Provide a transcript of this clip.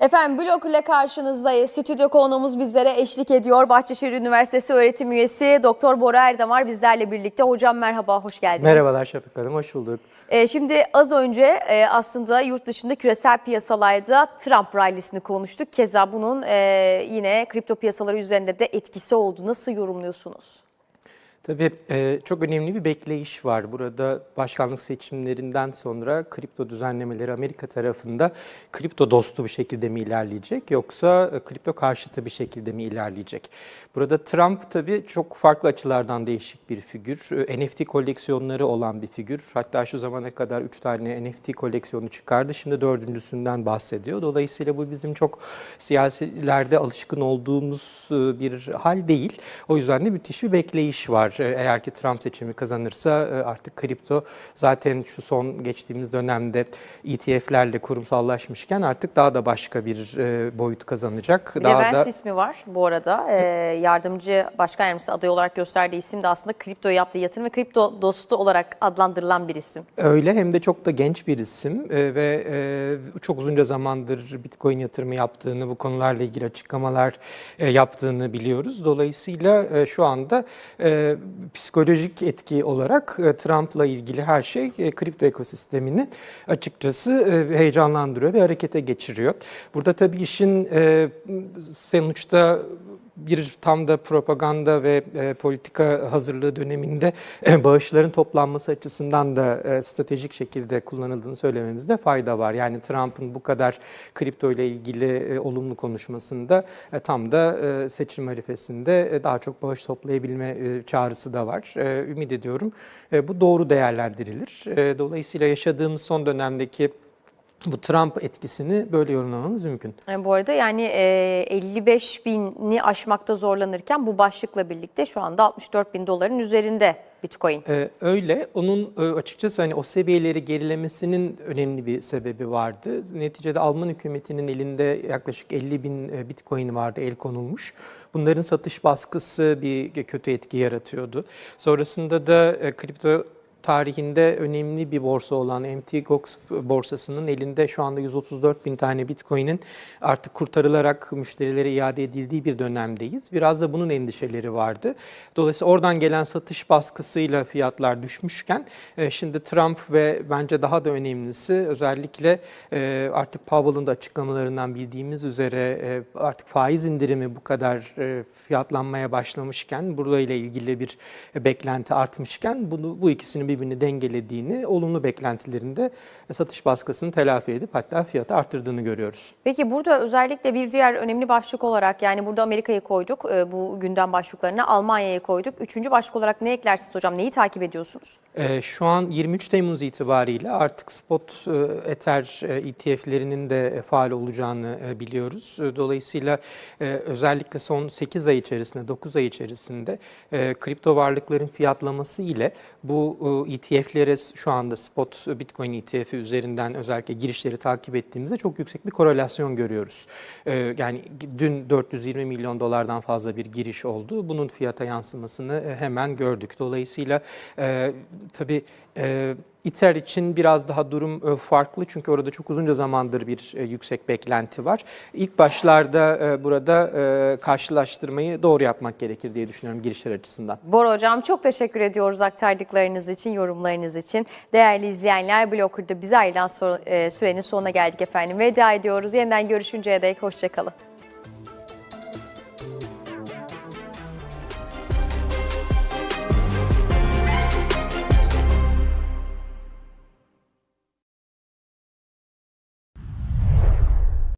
Efendim blok ile karşınızdayız. Stüdyo konuğumuz bizlere eşlik ediyor. Bahçeşehir Üniversitesi öğretim üyesi Doktor Bora Erdemar bizlerle birlikte. Hocam merhaba, hoş geldiniz. Merhabalar Şafak Hanım, hoş bulduk. Ee, şimdi az önce e, aslında yurt dışında küresel piyasalarda Trump rallisini konuştuk. Keza bunun e, yine kripto piyasaları üzerinde de etkisi oldu. Nasıl yorumluyorsunuz? Tabii e, çok önemli bir bekleyiş var. Burada başkanlık seçimlerinden sonra kripto düzenlemeleri Amerika tarafında kripto dostu bir şekilde mi ilerleyecek yoksa e, kripto karşıtı bir şekilde mi ilerleyecek? Burada Trump tabii çok farklı açılardan değişik bir figür. E, NFT koleksiyonları olan bir figür. Hatta şu zamana kadar 3 tane NFT koleksiyonu çıkardı. Şimdi dördüncüsünden bahsediyor. Dolayısıyla bu bizim çok siyasilerde alışkın olduğumuz bir hal değil. O yüzden de müthiş bir bekleyiş var. E, Eğer ki Trump seçimi kazanırsa e, artık kripto zaten şu son geçtiğimiz dönemde ETF'lerle kurumsallaşmışken artık daha da başka bir e, boyut kazanacak. Bir de daha Vance ismi var bu arada. Ee, yardımcı başkan yardımcısı aday olarak gösterdiği isim de aslında kripto yaptığı yatırım ve kripto dostu olarak adlandırılan bir isim. Öyle hem de çok da genç bir isim e, ve e, çok uzunca zamandır Bitcoin yatırımı yaptığını, bu konularla ilgili açıklamalar e, yaptığını biliyoruz. Dolayısıyla e, şu anda e, psikolojik etki olarak e, Trump'la ilgili her şey e, kripto ekosistemini açıkçası e, heyecanlandırıyor ve harekete geçiriyor. Burada tabii işin e, sonuçta bir tam da propaganda ve e, politika hazırlığı döneminde e, bağışların toplanması açısından da e, stratejik şekilde kullanıldığını söylememizde fayda var. Yani Trump'ın bu kadar kripto ile ilgili e, olumlu konuşmasında e, tam da e, seçim harifesinde e, daha çok bağış toplayabilme e, çağrısı da var. E, ümit ediyorum e, bu doğru değerlendirilir. E, dolayısıyla yaşadığımız son dönemdeki bu Trump etkisini böyle yorumlamamız mümkün. Yani bu arada yani e, 55 bini aşmakta zorlanırken bu başlıkla birlikte şu anda 64 bin doların üzerinde Bitcoin. Ee, öyle. Onun e, açıkçası hani o seviyeleri gerilemesinin önemli bir sebebi vardı. Neticede Alman hükümetinin elinde yaklaşık 50 bin e, bitcoin vardı, el konulmuş. Bunların satış baskısı bir kötü etki yaratıyordu. Sonrasında da e, kripto tarihinde önemli bir borsa olan MTGOX borsasının elinde şu anda 134 bin tane Bitcoin'in artık kurtarılarak müşterilere iade edildiği bir dönemdeyiz. Biraz da bunun endişeleri vardı. Dolayısıyla oradan gelen satış baskısıyla fiyatlar düşmüşken e, şimdi Trump ve bence daha da önemlisi özellikle e, artık Powell'ın da açıklamalarından bildiğimiz üzere e, artık faiz indirimi bu kadar fiyatlanmaya başlamışken burayla ilgili bir beklenti artmışken bunu bu ikisinin birbirini dengelediğini, olumlu beklentilerinde satış baskısını telafi edip hatta fiyatı arttırdığını görüyoruz. Peki burada özellikle bir diğer önemli başlık olarak yani burada Amerika'yı koyduk e, bu gündem başlıklarına, Almanya'yı koyduk. Üçüncü başlık olarak ne eklersiniz hocam? Neyi takip ediyorsunuz? Ee, şu an 23 Temmuz itibariyle artık spot e, Ether e, ETF'lerinin de e, faal olacağını e, biliyoruz. E, Dolayısıyla e, özellikle son 8 ay içerisinde, 9 ay içerisinde e, kripto varlıkların fiyatlaması ile bu e, ETF'lere şu anda spot Bitcoin ETF'i üzerinden özellikle girişleri takip ettiğimizde çok yüksek bir korelasyon görüyoruz. E, Yani dün 420 milyon dolardan fazla bir giriş oldu. Bunun fiyata yansımasını e, hemen gördük. Dolayısıyla e, tabii e, İTER için biraz daha durum e, farklı çünkü orada çok uzunca zamandır bir e, yüksek beklenti var. İlk başlarda e, burada karşılaştırmayı doğru yapmak gerekir diye düşünüyorum girişler açısından. Bora Hocam çok teşekkür ediyoruz aktardıklarınız için, yorumlarınız için. Değerli izleyenler, Blocker'da bize ayrılan sürenin sonuna geldik efendim. Veda ediyoruz. Yeniden görüşünceye dek hoşçakalın.